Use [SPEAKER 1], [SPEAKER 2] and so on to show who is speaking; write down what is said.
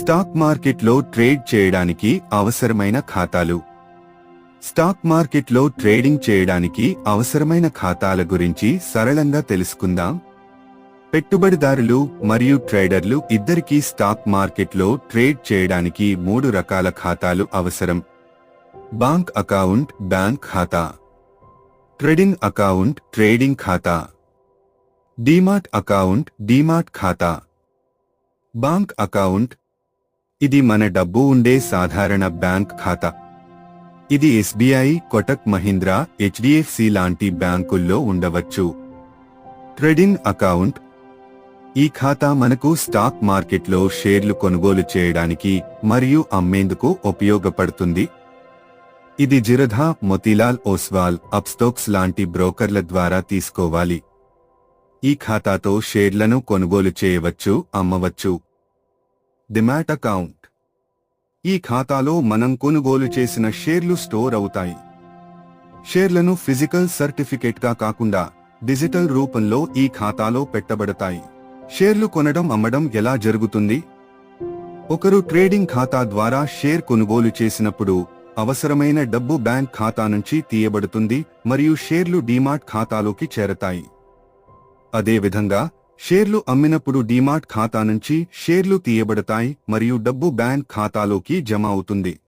[SPEAKER 1] Stock మార్కెట్లో trade చేయడానికి అవసరమైన ఖాతాలు. స్టాక్ మార్కెట్లో ట్రేడింగ్ చేయడానికి అవసరమైన ఖాతాల గురించి సరళంగా తెలుసుకుందాం. పెట్టుబడిదారులు మరియు ట్రేడర్లు ఇద్దరికీ స్టాక్ మార్కెట్లో ట్రేడ్ చేయడానికి మూడు రకాల ఖాతాలు అవసరం. బాంక్ అకౌంట్ బ్యాంక్ ఖాతా. ట్రేడింగ్ అకౌంట్ ట్రేడింగ్ ఖాతా. డీమాట్ అకౌంట్ డీమాట్ ఖాతా. బాంక్ అకౌంట్ ఇది మన డబ్బు ఉండే సాధారణ బ్యాంక్ ఖాతా. ఇది ఎస్బీఐ కొటక్ మహీంద్రా హెచ్డిఎఫ్సి లాంటి బ్యాంకుల్లో ఉండవచ్చు. Trading account. ఈ ఖాతా మనకు స్టాక్ మార్కెట్లో షేర్లు కొనుగోలు చేయడానికి మరియు అమ్మేందుకు ఉపయోగపడుతుంది. ఇది జిరధా మొతిలాల్ ఓస్వాల్ అప్స్టోక్స్ లాంటి బ్రోకర్ల ద్వారా తీసుకోవాలి. ఈ ఖాతాతో షేర్లను కొనుగోలు చేయవచ్చు అమ్మవచ్చు. Demat account. ఈ ఖాతాలో మనం కొనుగోలు చేసిన షేర్లు స్టోర్ అవుతాయి. షేర్లను ఫిజికల్ సర్టిఫికేట్గా కాకుండా డిజిటల్ రూపంలో ఈ ఖాతాలో పెట్టబడతాయి. షేర్లు కొనడం అమ్మడం ఎలా జరుగుతుంది? ఒకరు ట్రేడింగ్ ఖాతా ద్వారా షేర్ కొనుగోలు చేసినప్పుడు అవసరమైన డబ్బు బ్యాంక్ ఖాతా నుంచి తీయబడుతుంది మరియు షేర్లు డీమార్ట్ ఖాతాలోకి చేరతాయి. అదేవిధంగా షేర్లు అమ్మినప్పుడు డీమాట్ ఖాతా నుంచి షేర్లు తీయబడతాయి మరియు డబ్బు బ్యాంక్ ఖాతాలోకి జమ అవుతుంది.